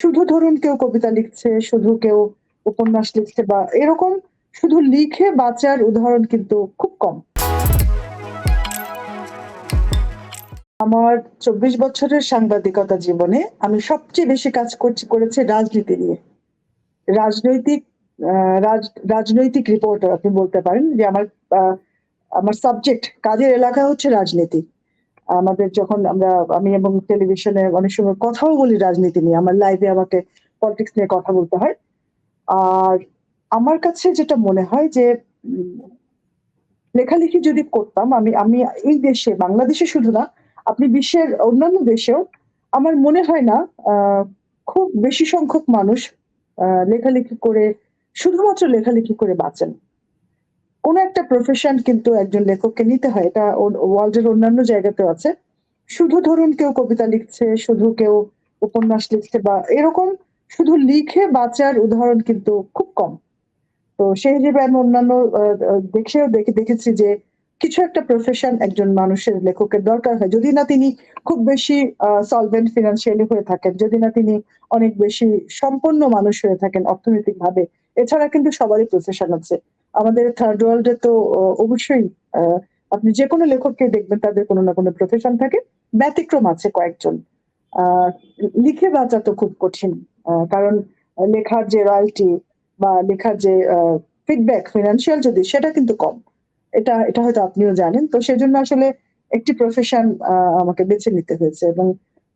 শুধু ধরুন কেউ কবিতা লিখছে, শুধু কেউ উপন্যাস লিখছে বা এরকম শুধু লিখে বাঁচার উদাহরণ কিন্তু খুব কম। আমার চব্বিশ বছরের সাংবাদিকতা জীবনে আমি সবচেয়ে বেশি কাজ করছি, করেছি রাজনীতি নিয়ে। রাজনৈতিক রাজনৈতিক রিপোর্টার আপনি বলতে পারেন যে আমার আমার সাবজেক্ট কাজের এলাকা হচ্ছে রাজনীতি। আমাদের যখন আমরা, আমি এবং টেলিভিশনে অনেক সময় কথাও বলি রাজনীতি নিয়ে, আমার লাইভে আমাকে পলিটিক্স নিয়ে কথা বলতে হয়। আর আমার কাছে যেটা মনে হয় যে লেখালেখি যদি করতাম, আমি আমি এই দেশে, বাংলাদেশে শুধু না, আপনি বিশ্বের অন্যান্য দেশেও, আমার মনে হয় না খুব বেশি সংখ্যক মানুষ লেখালেখি করে, শুধুমাত্র লেখালেখি করে বাঁচেন। কোন একটা প্রফেশন কিন্তু একজন লেখককে নিতে হয় এটা ওয়ার্ল্ডের অন্যান্য জায়গাতেও আছে। শুধু ধরুন কেউ কবিতা লিখছে শুধু কেউ উপন্যাস লিখছে বা এরকম শুধু লিখে বাঁচার উদাহরণ কিন্তু খুব কম। তো সেই হিসেবে আমি অন্যান্য আহ, দেখে দেখেছি যে কিছু একটা প্রফেশন একজন মানুষের লেখকের দরকার হয়। যদি না তিনি খুব বেশি সলভেন্ট ফিনান্সিয়ালি হয়ে থাকেন যদি না তিনি অনেক বেশি সম্পন্ন মানুষ হয়ে থাকেন অর্থনৈতিক ভাবে এছাড়া কিন্তু সবারই প্রফেশন আছে। আমাদের থার্ড ওয়ার্ল্ডে তো অবশ্যই আপনি যে কোনো লেখককে দেখবেন, তাদের কোনো না কোনো প্রফেশন থাকে। ব্যতিক্রম আছে কয়েকজন। লিখে বাঁচা তো খুব কঠিন কারণ লেখার যে রয়্যালটি বা লেখার যে ফিডব্যাক ফিনান্সিয়াল যদি, সেটা কিন্তু কম। এটা এটা হয়তো আপনিও জানেন। তো সেজন্য আসলে একটি প্রফেশন আমাকে বেছে নিতে হয়েছে। এবং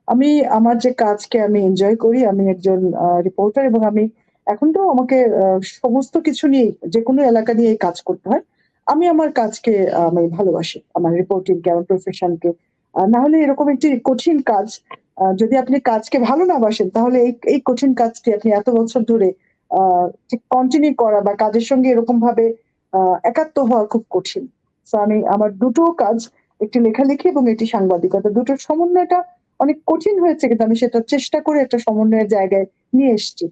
আমি, আমার যে কাজকে আমি এনজয় করি, আমি একজন রিপোর্টার এবং আমি এখন তো আমাকে সমস্ত কিছু নিয়ে যে কোনো এলাকা নিয়ে কাজ করতে হয়। আমি আমার কাজকে আমি ভালোবাসি, আমার রিপোর্টিং কে, আমার প্রফেশনকে না হলে এরকম একটি কঠিন কাজ যদি আপনি কাজকে ভালো না বাসেন, তাহলে এই এই কঠিন কাজটি আপনি এত বছর ধরে কন্টিনিউ করা বা কাজের সঙ্গে এরকম ভাবে একাত্ম হওয়া খুব কঠিন। তো আমি আমার দুটো কাজ, একটি লেখালেখি এবং একটি সাংবাদিকতা, দুটোর সমন্বয়টা অনেক কঠিন হয়েছে, কিন্তু আমি সেটা চেষ্টা করে একটা সমন্বয়ের জায়গায় নিয়ে এসেছি।